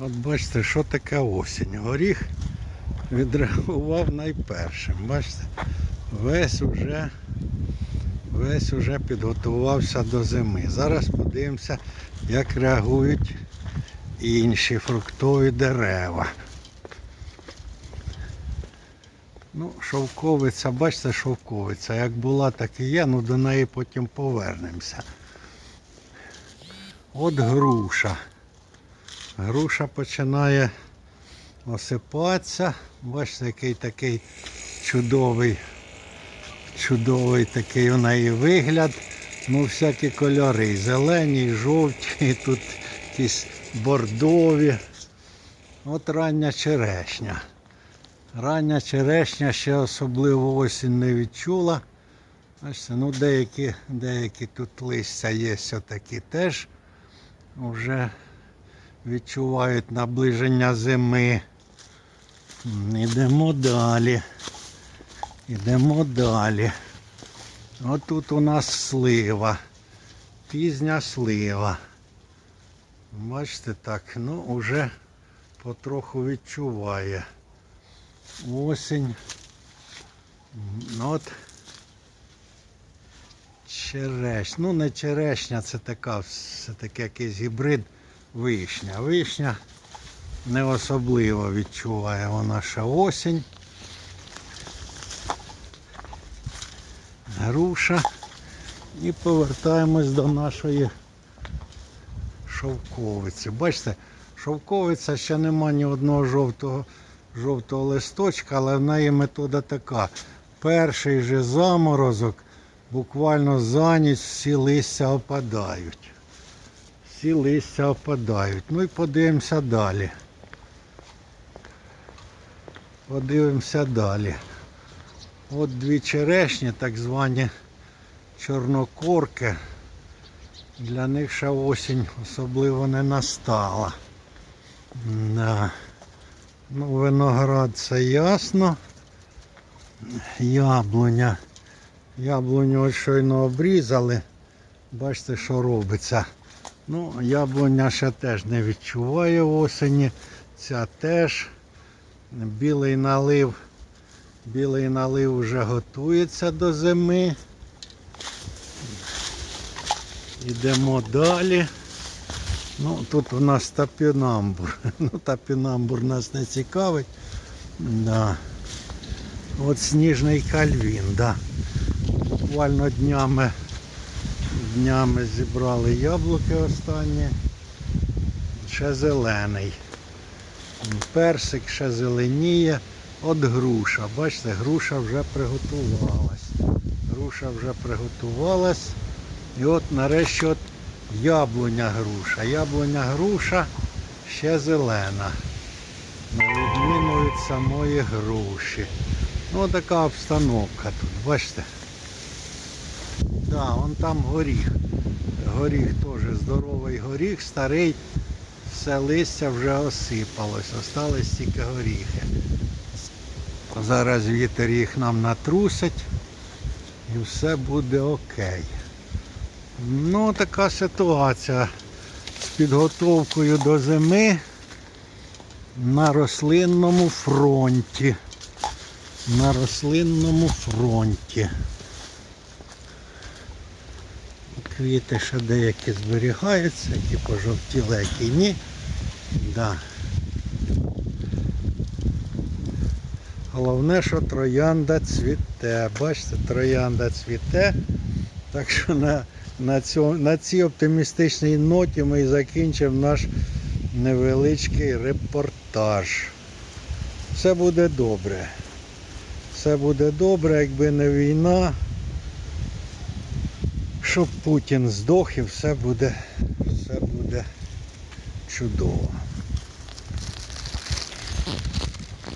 От бачите, що таке осінь. Горіх відреагував найпершим. Бачите, весь уже, весь уже підготувався до зими. Зараз подивимося, як реагують інші фруктові дерева. Ну, шовковиця, бачите, шовковиця. Як була, так і є, ну до неї потім повернемося. От груша. Груша починає осипатися. Бачите, який такий чудовий, чудовий такий у неї вигляд. Ну, всякі кольори. і Зелені, і жовті, і тут якісь бордові. От рання черешня. Рання черешня ще особливо осінь не відчула. Бачите, ну деякі, деякі тут листя є такі теж вже відчувають наближення зими. М, Ідемо далі. Ідемо далі. Отут у нас слива. Пізня слива. Бачите так, ну вже потроху відчуває. Осінь. От черешня. Ну не черешня, це така, все таки якийсь гібрид вишня. Вишня не особливо відчуває вона ще осінь. Груша. І повертаємось до нашої шовковиці. Бачите, шовковиця ще нема ні одного жовтого, жовтого листочка, але в неї метода така. Перший же заморозок буквально за ніч всі листя опадають. Всі листя опадають. Ну і подивимося далі. Подивимося далі. От дві черешні, так звані чорнокорки. Для них ще осінь особливо не настала. Да. Ну, виноград це ясно. Яблуня. Яблуню ось щойно обрізали. Бачите, що робиться. Ну, яблуня ще теж не відчуває осені. Ця теж. Білий налив. Білий налив вже готується до зими. Йдемо далі. Ну, тут у нас тапінамбур. Ну, тапінамбур нас не цікавить. Да. От сніжний кальвін, да. Буквально днями, днями зібрали яблуки останні. Ще зелений. Персик ще зеленіє. От груша. Бачите, груша вже приготувалась. Груша вже приготувалась. І от нарешті от яблуня груша. Яблуня груша ще зелена. На відміну від самої груші. Ну така обстановка тут, бачите? Да, вон там горіх. Горіх теж здоровий горіх, старий, все листя вже осипалось, остались тільки горіхи. Зараз вітер їх нам натрусить і все буде окей. Ну, така ситуація з підготовкою до зими на рослинному фронті. На рослинному фронті. Квіти ще деякі зберігаються, які пожовтіли, які ні. Да. Головне, що троянда цвіте. Бачите, троянда цвіте. Так що на, на, цьому, на цій оптимістичній ноті ми і закінчимо наш невеличкий репортаж. Все буде добре. Все буде добре, якби не війна. Щоб Путін здох і все буде, все буде чудово.